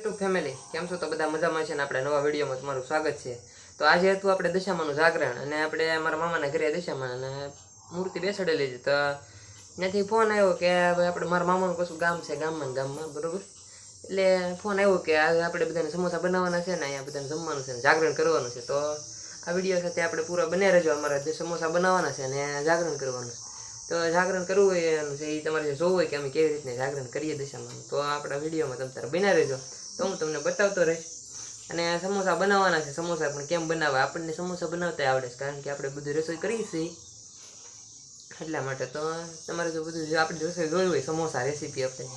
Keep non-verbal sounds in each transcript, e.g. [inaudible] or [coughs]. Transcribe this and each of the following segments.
YouTube family કેમ છો? તો બધા મજામાં છે ને આપણે નવા વિડીયોમાં તમારું સ્વાગત છે. તો આજે હતું આપણે દશામાનું જાગરણ અને આપણે મારા મામાના ઘરે દશામાં અને મૂર્તિ બેસાડેલી છે તો ત્યાંથી ફોન આવ્યો કે ભાઈ આપણે મારા મામાનું કશું ગામ છે, ગામમાં ગામમાં, બરાબર? એટલે ફોન આવ્યો કે આજે આપણે બધાને સમોસા બનાવવાના છે ને અહીંયા બધાને જમવાનું છે ને જાગરણ કરવાનું છે. તો આ વીડિયો સાથે આપણે પૂરા બને રહેજો. અમારા જે સમોસા બનાવવાના છે ને જાગરણ કરવાનું છે. તો જાગરણ કરવું હોય એનું છે એ તમારે જોવું હોય કે અમે કેવી રીતના જાગરણ કરીએ દશામાં. તો આપણા વિડીયોમાં તમે તારે બના રહેજો. તો હું તમને બતાવતો રહીશ. અને સમોસા બનાવવાના છે. સમોસા પણ કેમ બનાવવા? આપણને સમોસા બનાવતા આવડે છે, કારણ કે આપણે બધું રસોઈ કરીએ છીએ. એટલા માટે તો તમારે જો બધું આપણે રસોઈ જોયું હોય, સમોસા રેસીપી આપણે.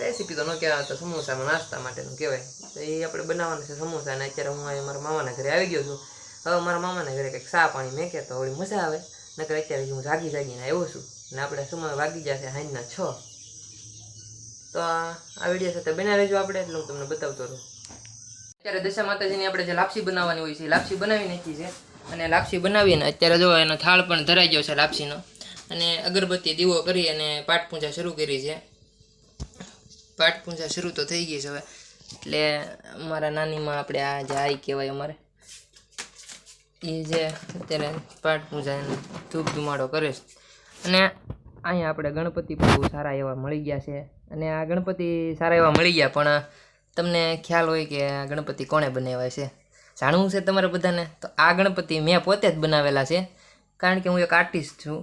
રેસીપી તો ન કહેવાય, તો સમોસામાં નાસ્તા માટેનું કહેવાય. તો એ આપણે બનાવવાના છે સમોસા અને અત્યારે હું અહીં મારા મામાના ઘરે આવી ગયો છું. હવે મારા મામાના ઘરે કંઈક સા પાણી મેકે તો હવે મજા આવે. નકર અત્યારે હું જાગી જાગીને આવ્યો છું. અને આપણે સમય વાગી જશે હાઈના છ. તો આ વીડિયો સાથે બના રહેજો આપણે એટલે હું તમને બતાવતો રહું. અત્યારે દશા માતાજીની આપણે જે લાપસી બનાવવાની હોય છે લાપસી બનાવી નાખી છે. અને લાપસી બનાવીને અત્યારે જો એનો થાળ પણ ધરાઈ ગયો છે લાપસીનો. અને અગરબત્તી દીવો કરી અને પાઠ પૂજા શરૂ કરી છે. પાઠ પૂજા શરૂ તો થઈ ગઈ છે હવે. એટલે અમારા નાનીમાં આપણે આ જે આઈ કહેવાય અમારે, એ જે અત્યારે પાઠ પૂજા ધૂપ ધુમાડો કરે છે. અને અહીંયા આપણે ગણપતિ બહુ સારા એવા મળી ગયા છે. અને આ ગણપતિ સારા એવા મળી ગયા, પણ તમને ખ્યાલ હોય કે આ ગણપતિ કોણે બનાવ્યા છે? જાણવું છે તમારે બધાને? તો આ ગણપતિ મેં પોતે જ બનાવેલા છે, કારણ કે હું એક આર્ટિસ્ટ છું.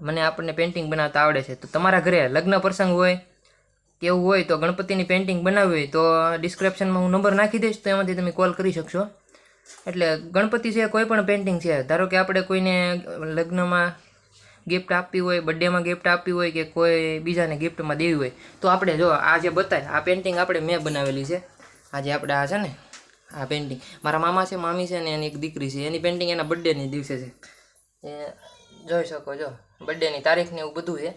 મને આપણને પેઇન્ટિંગ બનાવતા આવડે છે. તો તમારા ઘરે લગ્ન પ્રસંગ હોય, કે એવું હોય તો ગણપતિની પેઇન્ટિંગ બનાવવી હોય તો ડિસ્ક્રિપ્શનમાં હું નંબર નાખી દઈશ, તો એમાંથી તમે કોલ કરી શકશો. એટલે ગણપતિ છે કોઈ પણ પેઇન્ટિંગ છે. ધારો કે આપણે કોઈને લગ્નમાં ગિફ્ટ આપવી હોય બર્થડેમાં ગિફ્ટ આપવી હોય કે કોઈ બીજાને ગિફ્ટમાં દેવી હોય, તો આપણે જો આ જે બતાય, આ પેઇન્ટિંગ આપણે મેં બનાવેલી છે. આજે આપણે આ છે ને, આ પેઇન્ટિંગ મારા મામા છે, મામી છે ને એની એક દીકરી છે. એની પેઇન્ટિંગ એના બર્થડેની દિવસે છે. એ જોઈ શકો છો બર્થડેની તારીખને એવું બધું છે.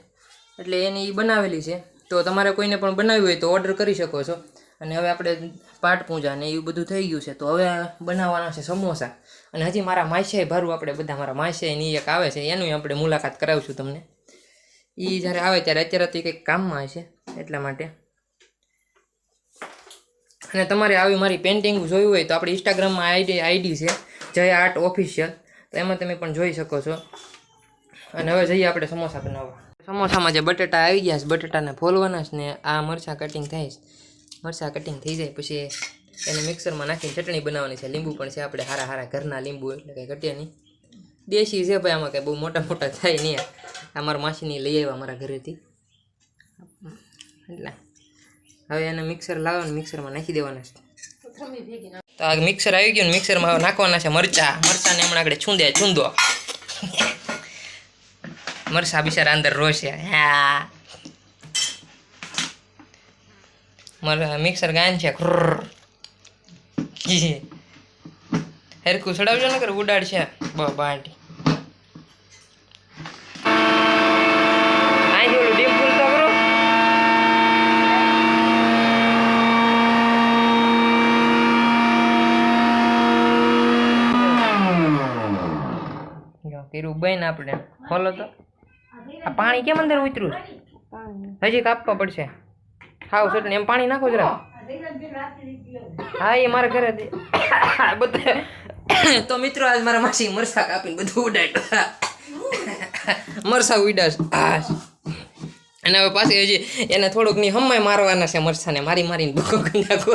એટલે એની બનાવેલી છે. તો તમારે કોઈને પણ બનાવવી હોય તો ઓર્ડર કરી શકો છો. અને હવે આપણે પાઠ પૂજા ને એવું બધું થઈ ગયું છે, તો હવે બનાવવાના છે સમોસા. અને હજી મારા માયસાઈ ભારું આપણે બધા મારા માયસાઈની એક આવે છે, એનું આપણે મુલાકાત કરાવશું તમને. એ જ્યારે આવે ત્યારે અત્યારે તો કંઈક કામમાં હશે, એટલા માટે. અને તમારે આવી મારી પેઇન્ટિંગ જોયું હોય તો આપણે ઇન્સ્ટાગ્રામમાં આઈડી આઈડી છે, જય આર્ટ ઓફિશિયલ. તો એમાં તમે પણ જોઈ શકો છો. અને હવે જઈએ આપણે સમોસા બનાવવા. સમોસામાં જે બટેટા આવી ગયા છે, બટેટાને ફોલવાના છે ને આ મરચાં કટિંગ થાય છે. મરચાં કટિંગ થઈ જાય પછી એને મિક્સરમાં નાખીને ચટણી બનાવવાની છે. લીંબુ પણ છે આપણે હારા હારા ઘરના લીંબુ એટલે કંઈ ઘટે નહીં. દેશી છે ભાઈ આમાં કંઈ બહુ મોટા મોટા થાય નહીં. આ મારા માસીની લઈ આવ્યા મારા ઘરેથી. એટલે હવે એને મિક્સર લાવવાનું મિક્સરમાં નાખી દેવાના છે. તો આ મિક્સર આવી ગયું ને મિક્સરમાં હવે નાખવાના છે મરચાં. મરચાંને હમણાં આગળ છૂંદે, છૂંદો. મરસા બિચારા અંદર રોશે. હા. મર મિક્સર ગાયન છે. હેરકું સડાવજો ને કર ઉડાડ છે બ બાંટી. કર્યું બેન આપણે. ખોલો તો. આ પાણી કેમ અંદર ઉતર્યું? હજી કાપવા પડશે. હાવ ચટણી એમ પાણી નાખો જરા હા, એ મારા ઘરે. [coughs] બધા. [coughs] તો મિત્રો, આજ મારા માસી મરસા કાપીને બધું ઉડાડ્યું. [coughs] મરસા ઉડાશ અને હવે પાછી હજી એને થોડુંકની હમય મારવાના છે મરસાને. મારી મારીને ભૂકો નાખો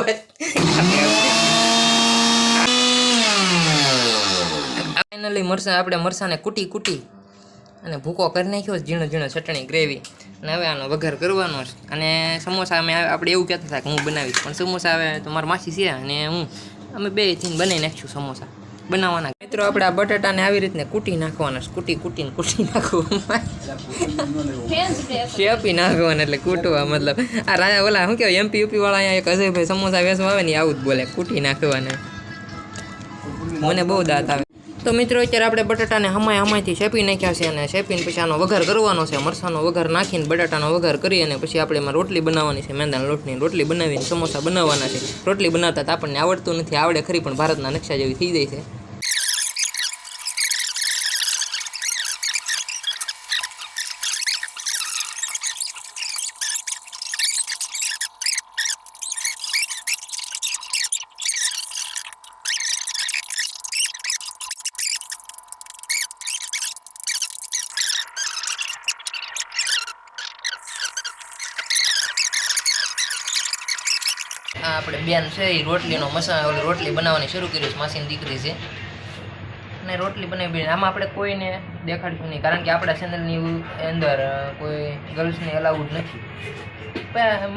ફાઇનલી મરસા, આપણે મરસાને કૂટી કૂટી અને ભૂકો કરી નાખ્યો ઝીણો ઝીણો ચટણી ગ્રેવી અને હવે આનો વઘાર કરવાનો છે. અને સમોસા અમે આપણે એવું કહેતા હતા કે હું બનાવીશ, પણ સમોસા આવે તો મારા માસી છે અને હું અમે બે થઈને બનાવી નાખીશું સમોસા બનાવવાના. મિત્રો, આપણે આ બટાટાને આવી રીતને કૂટી નાખવાના છે. કૂટી, કૂટીને કૂટી નાખવા શેપી નાખવાના એટલે કૂટવા મતલબ. આ રાજા ઓલા શું કહેવાય એમપી યુપી વાળા અહીંયા એક અજયભાઈ સમોસા વેચવા આવે ને આવું જ બોલે, કૂટી નાખવાના. મને બહુ દાંત આવે. તો મિત્રો, અત્યારે આપણે બટાટાને હમાય હમાયથી શેપી નાખ્યા છે અને શેપીને પછી આનો વઘાર કરવાનો છે. મરસાનો વઘાર નાખીને બટાટાનો વઘાર કરી અને પછી આપણે એમાં રોટલી બનાવવાની છે. મેંદાના લોટની રોટલી બનાવીને સમોસા બનાવવાના છે. રોટલી બનાવતા તો આપણને આવડતું નથી. આવડે ખરી, પણ ભારતના નકશા જેવી થઈ જાય છે. આ આપણે બેન છે એ રોટલીનો મસા ઓલી રોટલી બનાવવાની શરૂ કરી છે માસીની દીકરી છે. અને રોટલી બનાવી બેન. આમાં આપણે કોઈને દેખાડશું નહીં કારણ કે આપણા ચેનલની અંદર કોઈ ગર્લ્સને અલાઉડ નથી.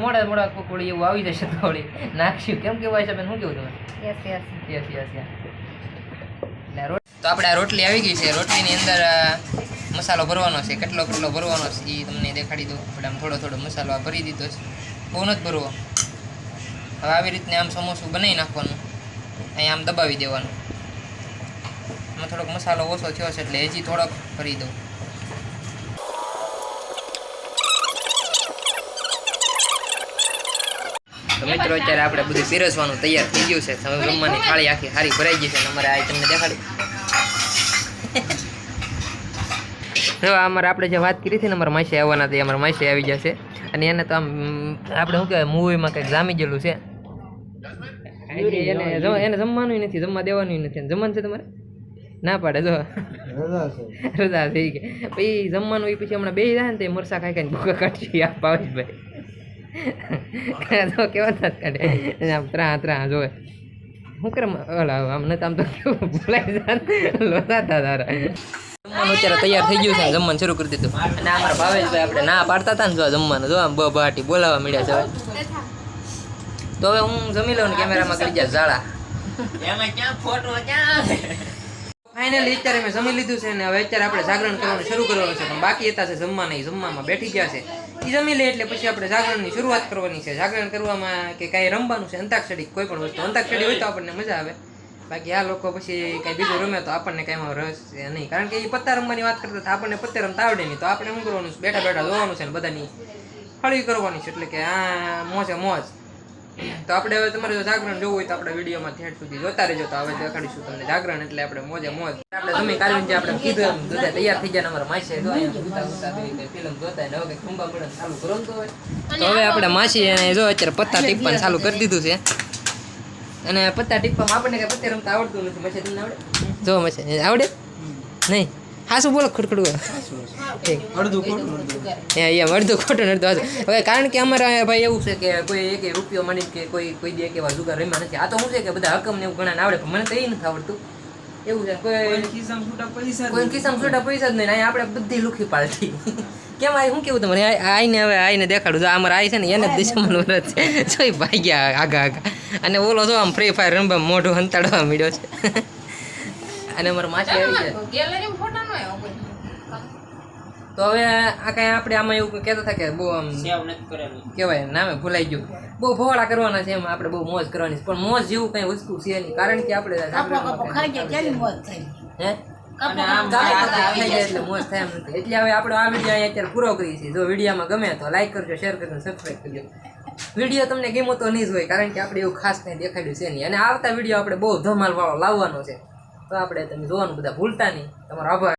મોડા મોડા કોક એવું આવી જશે તો વળી નાખ્યું કેમ કેવાય છે બેન? શું કેવું તમે યસ યસ યસ યસ તો આપણે આ રોટલી આવી ગઈ છે. રોટલીની અંદર મસાલો ભરવાનો છે. કેટલો કેટલો ભરવાનો છે એ તમને દેખાડી દઉં. આપણે આમ થોડો થોડો મસાલો આ ભરી દીધો છે. બહુ નથી ભરવો. હવે આવી રીતને આમ સમોસું બનાવી નાખવાનું. અહીંયા આમ દબાવી દેવાનું. આમાં થોડોક મસાલો ઓછો થયો છે એટલે હજી થોડોક ભરી દઉં. મિત્રો, અત્યારે આપણે બધું પીરસવાનું તૈયાર થઈ ગયું છે. તમે બ્રહ્માની થાળી આખી સારી ભરાઈ ગઈ છે અમારે આ તમને દેખાડું. જો અમારે આપણે જે વાત કરી હતી ને, અમારા માસી આવવાના હતી અમારા માસી આવી જશે. અને એને તો આમ આપણે શું કહેવાય મૂવીમાં કંઈક જામી ગયેલું છે. એને એને જમવાનું નથી જમવા દેવાનું નથી. જમવાનું છે તમારે? ના પાડે જો. રજા થઈ ગઈ પછી જમવાનું એ પછી હમણાં બે જાય ને તે મરસા ખાઈ ખાઈને ભૂખા કાઢી આ પાવેશભાઈ જો કેવા થાત કાઢે. આમ ત્રા ત્રા જોવે. શું કરે ઓલા આમ નથી આમ તો [laughs] ભૂલાઈ જાય લોતા હતા તારા. જમવાનું અત્યારે તૈયાર થઈ ગયું છે જમવાનું શરૂ કરી દીધું. અને અમારા ભાવેશભાઈ આપણે ના પાડતા હતા ને જો જમવાનું જો આમ બ બાટી બોલાવા મળ્યા છે હવે. તો હવે હું જમી લઉં ને કેમેરામાં કરી જાય ઝાડા. ફાઇનલી અત્યારે મેં જમી લીધું છે ને હવે અત્યારે આપણે જાગરણ કરવાનું શરૂ કરવાનું છે. પણ બાકી હતા છે જમવા નહીં જમવામાં બેઠી ગયા છે. એ જમી લે એટલે પછી આપણે જાગરણની શરૂઆત કરવાની છે. જાગરણ કરવામાં કે કાંઈ રમવાનું છે અંતાક્ષરી કોઈ પણ વસ્તુ. અંતાક્ષરી હોય તો આપણને મજા આવે. બાકી આ લોકો પછી કઈ બીજું રમે તો આપણને કઈ રસ નહીં. કારણ કે એ પત્તા રમવાની વાત કરતા તો આપણને પત્તે રમતા આવડે નહીં. તો આપણે શું કરવાનું છે? બેઠા બેઠા જોવાનું છે બધાની. હળી કરવાની છે એટલે કે આ મોજે મોજ. તો આપણે હવે તમારે જો જાગરણ જોવું હોય તો આપણે વિડીયોમાં થેટ સુધી જોતા રહેજો. તો હવે દેખાડીશું તમને જાગરણ એટલે આપણે મોજે મોજ. આપણે તમે કાલની જે આપણે કીધું એમ, બધા તૈયાર થઈ ગયા અમારા માસી જો સુતા સુતા ફિલ્મ જોતા હવે કંઈ ખંભા પડે ચાલુ કરો તો હવે. આપણે માસી એને જો અત્યારે પત્તા ટીપવાનું ચાલુ કરી દીધું છે. અને પત્તા ટીપવામાં આપણને કઈ પત્તે રમતા આવડતું નથી મસે તમને આવડે? જો મચે આવડે? નહીં. હા શું બોલો. ખડખડું અડધું ખોટું અડધું ખોટું. અડધું. હવે કારણ કે અમારા ભાઈ એવું છે કે કોઈ એક રૂપિયો માની કે કોઈ કોઈ દે કેવા જુગાર રમ્યા નથી. આ તો શું છે કે બધા હકમ ને એવું ઘણા આવડે પણ મને તો એ નથી આવડતું. એવું છે કોઈ છૂટા પૈસા કોઈ કિસ્સામાં છૂટા પૈસા જ નહીં આપણે બધી લુખી પાલટી. કેમ આય શું કેવું તમારે આ- આઈને હવે આઈને દેખાડું. જો અમારે આઈ છે ને એને દિશામાં વ્રત છે. જોઈ ભાગ્યા આગા આગા. અને ઓલો જો આમ ફ્રી ફાયર રમવા મોઢો હંતાડવા મળ્યો છે. અને અમારો માસી આવી છે ગેલેરી ફોટા નો આવ્યો કોઈ? તો હવે આ કાંઈ આપણે આમાં એવું કહેતા હતા કે બહુ આમ કેવાય કહેવાય નામે ભૂલાઈ ગયું. બહુ ફવાડા કરવાના છે એમ આપણે બહુ મોજ કરવાની પણ મોજ જેવું કઈ વસ્તુ છે નહીં. કારણ કે આપણે ખાઈ જાય કેની મોજ એટલે થાય એમ નથી. એટલે હવે આપણો આ વીડિયો અહીંયા અત્યારે પૂરો કરીએ છીએ. જો વિડીયોમાં ગમે તો લાઈક કરજો શેર કરજો સબસ્ક્રાઈબ કરજો. વીડિયો તમને ગમો તો નહીં જ હોય કારણ કે આપણે એવું ખાસ કંઈ દેખાડ્યું છે નહીં. અને આવતા વીડિયો આપણે બહુ ધમાલ વાળો લાવવાનો છે. તો આપણે તમે જોવાનું બધા ભૂલતા નહીં. તમારો આભાર.